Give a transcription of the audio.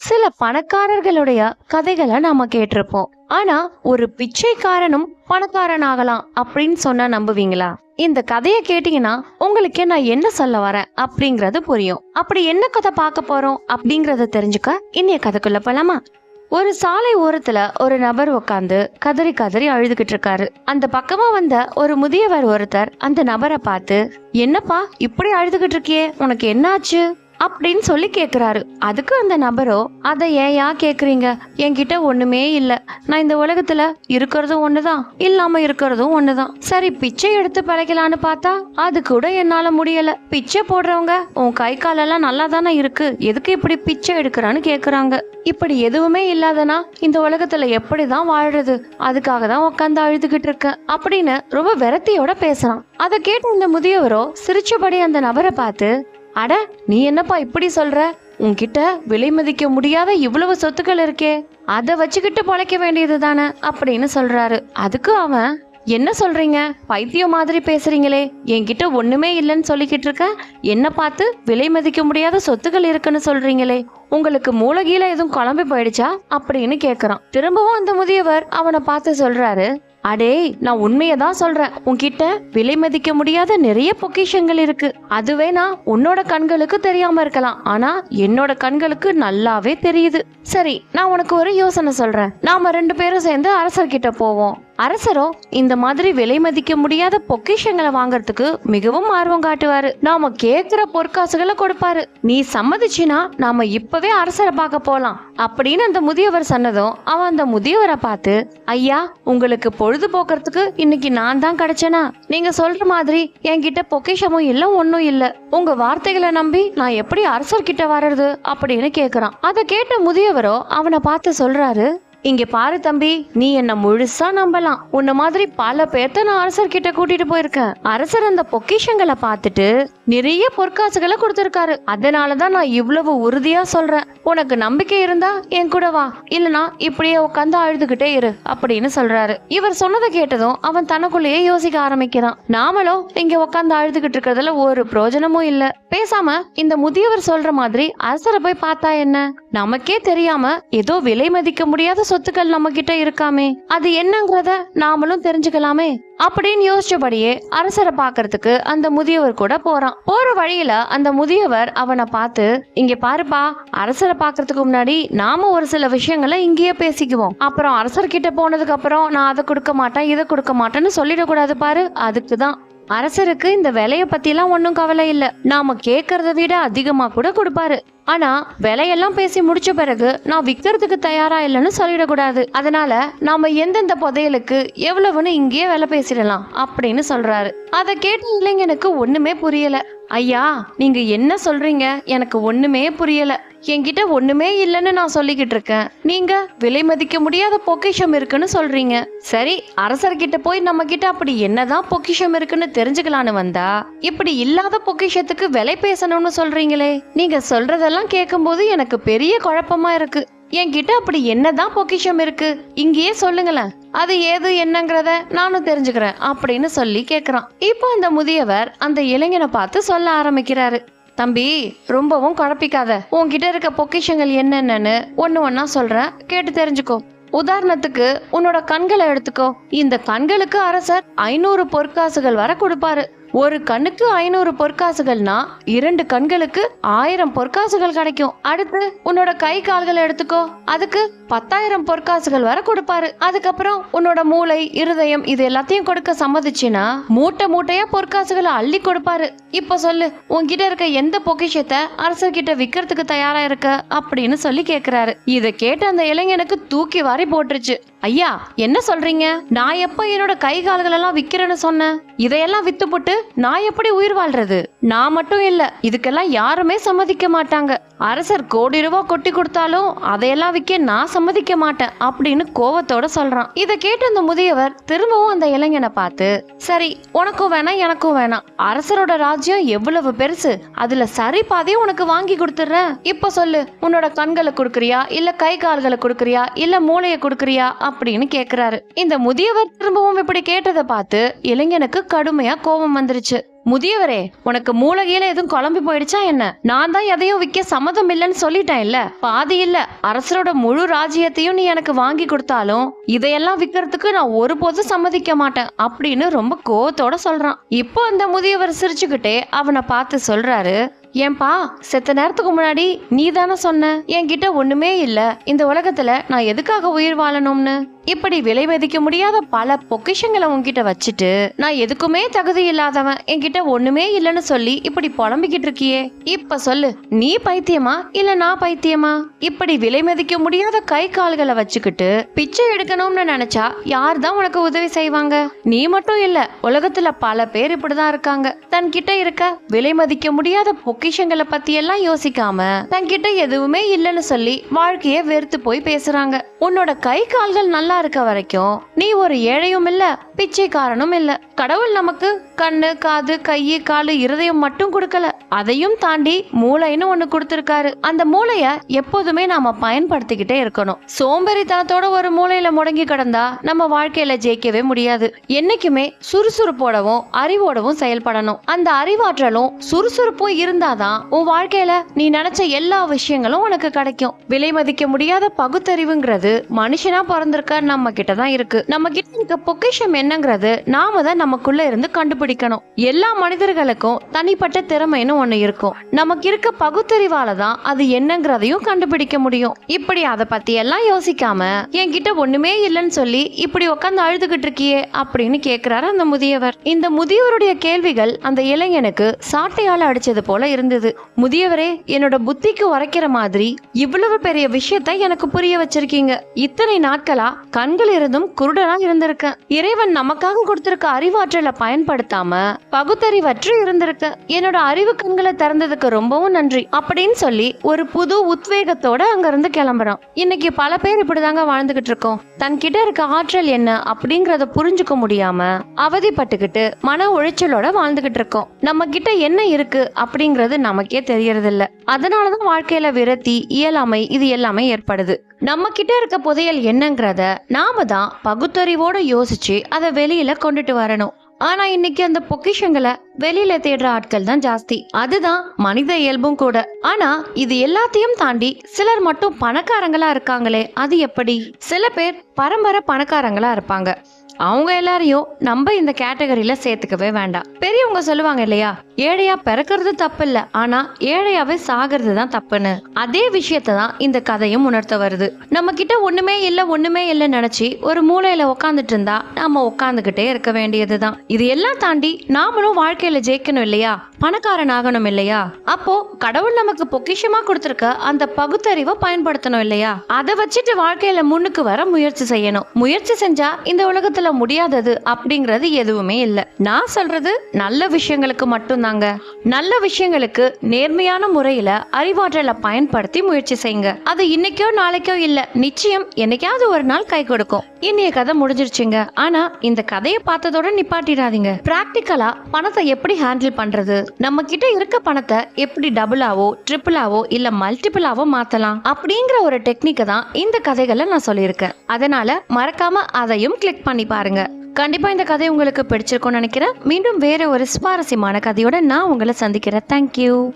சில பணக்காரர்களுடைய கதைகளை நாம கேட்டிருப்போம். ஆனா ஒரு பிச்சைக்காரனும் பணக்காரன் ஆகலாம் அப்படின்னு சொன்னா நம்புவீங்களா? இந்த கதையை கேட்டீங்கன்னா உங்களுக்கே நான் என்ன சொல்ல வரேன் அப்படிங்கறது புரியும். அப்படி என்ன கதை பார்க்க போறோம் அப்படிங்கறத தெரிஞ்சுக்க இன்னைய கதைக்குள்ள போலாமா? ஒரு சாலை ஓரத்துல ஒரு நபர் உட்காந்து கதறி கதறி அழுதுகிட்டு இருக்காரு. அந்த பக்கமா வந்த ஒரு முதியவர் ஒருத்தர் அந்த நபரை பார்த்து என்னப்பா இப்படி அழுதுகிட்டு இருக்கியே? உனக்கு என்னாச்சு? அப்படின்னு சொல்லி கேட்குறாரு அதுக்கு அந்த நபரோ அதை ஏயா கேட்குறீங்க என்கிட்ட ஒன்றுமே இல்லை. நான் இந்த உலகத்தில் இருக்கிறதும் ஒன்று தான் இல்லாமல் இருக்கிறதும் ஒன்று தான் சரி பிச்சை எடுத்து பழகலான்னு பார்த்தா அது கூட என்னால் முடியலை. பிச்சை போடுறவங்க உன் கை காலெல்லாம் நல்லா தானே இருக்கு. எதுக்கு இப்படி பிச்சை எடுக்கிறான்னு கேட்குறாங்க இப்படி எதுவுமே இல்லாதனா இந்த உலகத்தில் எப்படி தான் வாழுறது? அதுக்காக தான் உட்காந்து அழுதுகிட்டு இருக்கேன் அப்படின்னு ரொம்ப விரத்தியோட பேசுகிறான் அதை கேட்ட இந்த முதியவரோ சிரிச்சபடி அந்த நபரை பார்த்து அட நீ என்னப்பா இப்படி சொல்ற? உன்கிட்ட விலை மதிக்க முடியாத இவ்வளவு சொத்துக்கள் இருக்கே. அதை வச்சுக்கிட்டு பொழைக்க வேண்டியது தானே அப்படின்னு சொல்றாரு. அதுக்கு அவன் என்ன சொல்றீங்க? பைத்தியம் மாதிரி பேசுறீங்களே. என்கிட்ட ஒண்ணுமே இல்லைன்னு சொல்லிக்கிட்டு இருக்க. என்ன பார்த்து விலை மதிக்க முடியாத சொத்துக்கள் இருக்குன்னு சொல்றீங்களே. உங்களுக்கு மூலகீல எதுவும் குழம்பி போயிடுச்சா? அப்படின்னு கேக்குறான். திரும்பவும் அந்த முதியவர் அவனை பார்த்து சொல்றாரு அடே நான் உண்மையை தான் சொல்றேன். உன்கிட்ட விலை மதிக்க முடியாத நிறைய பொக்கிஷங்கள் இருக்கு. அதுவே நான் உன்னோட கண்களுக்கு தெரியாம இருக்கலாம். ஆனா என்னோட கண்களுக்கு நல்லாவே தெரியுது. சரி நான் உனக்கு ஒரு யோசனை சொல்றேன். நாம ரெண்டு பேரும் சேர்ந்து அரசர்கிட்ட போவோம். அரசரோ இந்த மாதிரி விலை மதிக்க முடியாத பொக்கிஷங்களை வாங்குறதுக்கு மிகவும் ஆர்வம் காட்டுவாரு. நாம கேக்குற பொற்காசுகளை கொடுப்பாரு. நீ சம்மதிச்சினா நாம இப்போவே அரசரை பார்க்க போகலாம் அப்படின்னு அந்த முதியவர் சொன்னதும் அவன் அந்த முதியவரை பார்த்து ஐயா உங்களுக்கு பொழுது போக்குறதுக்கு இன்னைக்கு நான் தான் கிடைச்சேனா? நீங்க சொல்ற மாதிரி என்கிட்ட பொக்கிஷமும் இல்ல ஒன்னும் இல்ல. உங்க வார்த்தைகளை நம்பி நான் எப்படி அரசர்கிட்ட வர்றது? அப்படின்னு கேக்குறான். அதை கேட்ட முதியவரோ அவனை பார்த்து சொல்றாரு இங்க பாரு தம்பி நீ என்ன முழுசா நம்பலாம். உன்ன மாதிரி பல பேர்த்த நான் அரசர்கிட்ட கூட்டிட்டு போயிருக்கேன். அரசர் அந்த பொக்கிஷங்களை பார்த்துட்டு நிறைய பொற்காசுகளை கொடுத்திருக்காரு. அதனாலதான் நான் இவ்வளவு உறுதியா சொல்றேன். உனக்கு நம்பிக்கை இருந்தா என் கூட வா. இல்லனா இப்படியே உட்காந்து அழுதுகிட்டே இரு அப்படின்னு சொல்றாரு. இவர் சொன்னதை கேட்டதும் அவன் தனக்குள்ளேயே யோசிக்க ஆரம்பிக்கிறான். நாமளும் இங்க உட்காந்து அழுதுகிட்டு இருக்கிறதுல ஒரு பிரயோஜனமும் இல்ல. பேசாம இந்த முதியவர் சொல்ற மாதிரி அரசரை போய் பார்த்தா என்ன? நமக்கே தெரியாம ஏதோ விலை மதிக்க முடியாத சொத்துக்கள் நம்ம கிட்ட இருக்காமே. அது என்னங்கறத நாமளும் தெரிஞ்சுக்கலாமே. அப்படின்னு யோசிச்சபடியே அரசரை பார்க்கறதுக்கு அந்த முதியவர் கூட போறான். போற வழியில அந்த முதியவர் அவனை பார்த்து இங்க பாருப்பா அரசரை பார்க்கறதுக்கு முன்னாடி நாம ஒரு சில விஷயங்களை இங்கேயே பேசிக்குவோம். அப்புறம் அரசர்கிட்ட போனதுக்கு அப்புறம் நான் அதை கொடுக்க மாட்டேன் இதை கொடுக்க மாட்டேன்னு சொல்லிடக்கூடாது பாரு. அதுக்கு தான் அரசருக்கு இந்த விலைய பத்திலாம் ஒன்றும் கவலை இல்ல. நாம கேட்கறத விட அதிகமா கூட கொடுப்பாரு. ஆனால் விலையெல்லாம் பேசி முடிச்ச பிறகு நான் விற்கிறதுக்கு தயாரா இல்லைன்னு சொல்லிடக்கூடாது. அதனால நாம எந்தெந்த புதையலுக்கு எவ்வளவுன்னு இங்கேயே விலை பேசிடலாம் அப்படின்னு சொல்றாரு. அதை கேட்ட இளைஞனுக்கு ஒண்ணுமே புரியல. ஐயா நீங்க என்ன சொல்றீங்க? எனக்கு ஒண்ணுமே புரியல. என்கிட்ட ஒண்ணுமே இல்லைன்னு நான் சொல்லிக்கிட்டு இருக்கேன். நீங்க விலை மதிக்க முடியாத பொக்கிஷம் இருக்குன்னு சொல்றீங்க. சரி அரசர்கிட்ட போய் நம்ம கிட்ட அப்படி என்னதான் பொக்கிஷம் இருக்குன்னு தெரிஞ்சுக்கலான்னு வந்தா இப்படி இல்லாத பொக்கிஷத்துக்கு விலை பேசணும்னு சொல்றீங்களே. நீங்க சொல்றதெல்லாம் கேட்கும்போது எனக்கு பெரிய குழப்பமா இருக்கு. என்கிட்ட அப்படி என்னதான் பொக்கிஷம் இருக்கு? இங்கேயே சொல்லுங்களேன். அது ஏது என்னங்கிறத நானும் தெரிஞ்சுக்கிறேன் அப்படின்னு சொல்லி கேக்குறான். இப்போ அந்த முதியவர் அந்த இளைஞனை பார்த்து சொல்ல ஆரம்பிக்கிறாரு. தம்பி ரொம்பவும் குழப்பிக்காத. உன்கிட்ட இருக்க பொக்கிஷங்கள் என்னென்னன்னு ஒன்று ஒன்றா சொல்றேன் கேட்டு தெரிஞ்சுக்கோ. உதாரணத்துக்கு உன்னோட கண்களை எடுத்துக்கோ. இந்த கண்களுக்கு அரசர் ஐநூறு பொற்காசுகள் வர கொடுப்பாரு. ஒரு கண்ணுக்கு ஐநூறு பொற்காசுகள்னா இரண்டு கண்களுக்கு ஆயிரம் பொற்காசுகள் கிடைக்கும். அடுத்து உன்னோட கை கால்களை எடுத்துக்கோ. அதுக்கு பத்தாயிரம் பொற்காசுகள் வர கொடுப்பாரு. அதுக்கப்புறம் உன்னோட மூளை இருதயம் இது எல்லாத்தையும் கொடுக்க சம்மதிச்சுன்னா மூட்டை மூட்டையா பொற்காசுகளை அள்ளி கொடுப்பாரு. இப்ப சொல்லு உன்கிட்ட இருக்க எந்த பொக்கிஷத்தை அரசர்கிட்ட விக்கிறதுக்கு தயாரா இருக்க அப்படின்னு சொல்லி கேக்குறாரு. இதை கேட்ட அந்த இளைஞனுக்கு தூக்கி வாரி போட்டுருச்சு. ஐயா என்ன சொல்றீங்க? நான் எப்ப என்னோட கை கால்கள் எல்லாம் விக்கிறேன்னு சொன்னேன்? இதையெல்லாம் வித்து போட்டு நான் எப்படி உயிர் வாழ்றது? நான் மட்டும் இல்ல இதுக்கெல்லாம் யாருமே சம்மதிக்க மாட்டாங்க. அரசர் கோடி ரூபா கொட்டி கொடுத்தாலும் அதையெல்லாம் விற்க நான் சம்மதிக்க மாட்டேன் அப்படின்னு கோவத்தோட சொல்றான். இதை கேட்ட அந்த முதியவர் திரும்பவும் அந்த இளைஞனை பார்த்து சரி உனக்கும் வேணாம் எனக்கும் வேணாம். அரசரோட ராஜ்யம் எவ்வளவு பெருசு. அதுல சரி பாதையும் உனக்கு வாங்கி கொடுத்துறேன். இப்ப சொல்லு உன்னோட கண்களை கொடுக்கறியா? இல்ல கை கால்களை கொடுக்கறியா? இல்ல மூளையை கொடுக்கறியா? அப்படின்னு கேக்குறாரு. இந்த முதியவர் திரும்பவும் இப்படி கேட்டதை பார்த்து இளைஞனுக்கு கடுமையா கோபம் வந்து வந்துருச்சு. முதியவரே உனக்கு மூலகையில எதுவும் குழம்பி போயிடுச்சா என்ன? நான் தான் எதையும் விற்க சம்மதம் இல்லைன்னு சொல்லிட்டேன் இல்ல பாதி இல்ல. அரசரோட முழு ராஜ்யத்தையும் நீ எனக்கு வாங்கி கொடுத்தாலும் இதையெல்லாம் விற்கிறதுக்கு நான் ஒருபோதும் சம்மதிக்க மாட்டேன் அப்படின்னு ரொம்ப கோவத்தோட சொல்றான். இப்போ அந்த முதியவர் சிரிச்சுக்கிட்டே அவனை பார்த்து சொல்றாரு ஏன்பா செத்த நேரத்துக்கு முன்னாடி நீ தானே சொன்ன? என்கிட்ட ஒண்ணுமே இல்ல. இந்த உலகத்துல நான் எதுக்காக உயிர் வாழணும்னு? இப்படி விலை மதிக்க முடியாத பல பொக்கிஷங்களை உன்கிட்ட வச்சுட்டு நான் எதுக்குமே தகுதி இல்லாதவன் என்கிட்ட ஒண்ணுமே இல்லைன்னு சொல்லி இப்படி புலம்பிக்கிட்டு இருக்கியே. இப்ப சொல்லு நீ பைத்தியமா இல்ல நான் பைத்தியமா? இப்படி விலை மதிக்க முடியாத கை கால்களை வச்சுக்கிட்டு பிச்சை எடுக்கணும்னு நினைச்சா யார் தான் உனக்கு உதவி செய்வாங்க? நீ மட்டும் இல்ல உலகத்துல பல பேர் இப்படிதான் இருக்காங்க. தன்கிட்ட இருக்க விலை மதிக்க முடியாத பொக்கிஷங்களை பத்தி எல்லாம் யோசிக்காம தன்கிட்ட எதுவுமே இல்லைன்னு சொல்லி வாழ்க்கைய வெறுத்து போய் பேசுறாங்க. உன்னோட கை கால்கள் நல்லா இருக்க வரைக்கும் நீ ஒரு ஏழையும் இல்ல பிச்சைக்காரனும் இல்ல. கடவுள் நமக்கு கண்ணு காது கையு காலு இருதயம் மட்டும் கொடுக்கல. அதையும் தாண்டி மூளைன்னு ஒண்ணு கொடுத்திருக்காரு. அந்த மூளைய எப்போதுமே நாம பயன்படுத்திக்கிட்டே இருக்கணும். சோம்பேறித்தனத்தோட ஒரு மூளையில முடங்கி கிடந்தா நம்ம வாழ்க்கையில ஜெயிக்கவே முடியாது. என்னைக்குமே சுறுசுறுப்போடவும் அறிவோடவும் செயல்படணும். அந்த அறிவாற்றலும் சுறுசுறுப்பும் இருந்தாதான் உன் வாழ்க்கையில நீ நினைச்ச எல்லா விஷயங்களும் உனக்கு கிடைக்கும். விலை மதிக்க முடியாத பகுத்தறிவுங்கிறது மனுஷனா பிறந்திருக்க நம்ம கிட்ட தான் இருக்கு. நம்ம கிட்ட இருக்க பொக்கிஷம் என்னங்கிறது நாம தான் நமக்குள்ள இருந்து கண்டுபிடிக்கணும். எல்லா மனிதர்களுக்கும் தனிப்பட்ட திறமைன்னு ஒண்ணு இருக்கும். நமக்கு இருக்க பகுத்தறிவால தான் அது என்னங்கிறதையும் கண்டுபிடிக்க முடியும். இப்படி அதை பத்தி எல்லாம் யோசிக்காம என்கிட்ட ஒண்ணுமே இல்லைன்னு சொல்லி இப்படி உட்காந்து அழுதுகிட்டு இருக்கியே அப்படின்னு கேக்குறாரு அந்த முதியவர். இந்த முதியவருடைய கேள்விகள் அந்த இளைஞனுக்கு சாட்டையால அடிச்சது போல இருந்தது. முதியவரே என்னோட புத்திக்கு உரைக்கிற மாதிரி இவ்வளவு பெரிய விஷயத்தை எனக்கு புரிய வச்சிருக்கீங்க. இத்தனை நாட்களா கண்கள் இருந்தும் குருடனா இருந்திருக்கேன் இறைவன் நமக்காக கொடுத்திருக்க அறிவாற்றலை பயன்படுத்தாம பகுத்தறிவற்று இருந்திருக்கேன் என்னோட அறிவு கண்களை திறந்ததுக்கு ரொம்பவும் நன்றி. அப்படின்னு சொல்லி ஒரு புது உத்வேகத்தோட அங்கிருந்து கிளம்புறோம். கிளம்புறான் இன்னைக்கு பல பேர் இப்படிதாங்க வாழ்ந்துகிட்டு இருக்கோம். தன்கிட்ட இருக்க ஆற்றல் என்ன அப்படிங்கறத புரிஞ்சுக்க முடியாம அவதிப்பட்டுக்கிட்டு மன உளைச்சலோட வாழ்ந்துகிட்டு இருக்கோம். நம்ம கிட்ட என்ன இருக்கு அப்படிங்கறது நமக்கே தெரியறது இல்ல அதனாலதான் வாழ்க்கையில விரத்தி இயலாமை இது எல்லாமே ஏற்படுது. நம்ம கிட்ட இருக்க புதையல் என்னங்கிறத நாம தான் பகுத்தறிவோட யோசிச்சு அதை வெளியில கொண்டுட்டு வரணும். ஆனா இன்னைக்கு அந்த பொக்கிஷங்களை வெளியில தேடுற ஆட்கள் தான் ஜாஸ்தி. அதுதான் மனித இயல்பும் கூட. ஆனா இது எல்லாத்தையும் தாண்டி சிலர் மட்டும் பணக்காரங்களா இருக்காங்களே அது எப்படி? சில பேர் பரம்பரை பணக்காரங்களா இருப்பாங்க. அவங்க எல்லாரையும் நம்ம இந்த கேட்டகரியில சேர்த்துக்கவே வேண்டாம். பெரியவங்க சொல்லுவாங்க இல்லையா? ஏழையா பிறக்கிறது தப்பு இல்ல ஆனா ஏழையாவே சாகிறது தான் தப்புன்னு. அதே விஷயத்தை தான் இந்த கதையும் உணர்த்த வருது. நம்ம கிட்ட ஒண்ணுமே இல்ல ஒண்ணுமே இல்ல நினைச்சு ஒரு மூலையில உட்காந்துட்டு இருந்தா நாம உட்காந்துக்கிட்டே இருக்க வேண்டியதுதான். இது எல்லாம் தாண்டி நாமளும் வாழ்க்கையில ஜெயிக்கணும் இல்லையா? பணக்காரன் ஆகணும் இல்லையா? அப்போ கடவுள் நமக்கு பொக்கிஷமா கொடுத்திருக்க அந்த பகுத்தறிவை பயன்படுத்தணும் இல்லையா? அதை வச்சுட்டு வாழ்க்கையில முன்னுக்கு வர முயற்சி செய்யணும். முயற்சி செஞ்சா இந்த உலகத்துல முடியாதது அப்படிங்கிறது எதுவுமே இல்ல. நான் சொல்றது நல்ல விஷயங்களுக்கு மட்டும்தாங்க. நல்ல விஷயங்களுக்கு நேர்மையான முறையில அறிவாற்றலை பயன்படுத்தி முயற்சி செய்யுங்க. அது இன்னைக்கோ நாளைக்கோ இல்ல நிச்சயம் என்னைக்காவது ஒரு நாள் கை கொடுக்கும். இன்னைய கதை முடிஞ்சிருச்சுங்க. ஆனா இந்த கதையை பார்த்ததோட நிப்பாட்டிடாதீங்க. பிராக்டிக்கலா பணத்தை எப்படி ஹேண்டில் பண்றது? நம்ம கிட்ட இருக்க பணத்தை எப்படி டபுளாவோ ட்ரிபிளாவோ இல்ல மல்டிபிளாவோ மாத்தலாம்? அப்படிங்கிற ஒரு டெக்னிக்கை தான் இந்த கதைகளை நான் சொல்லியிருக்கேன். அதனால மறக்காம அதையும் கிளிக் பண்ணி பாருங்க. கண்டிப்பா இந்த கதை உங்களுக்கு பிடிச்சிருக்கும்னு நினைக்கிறேன். மீண்டும் வேற ஒரு சுவாரஸ்யமான கதையோட நான் உங்களை சந்திக்கிறேன். தேங்க்யூ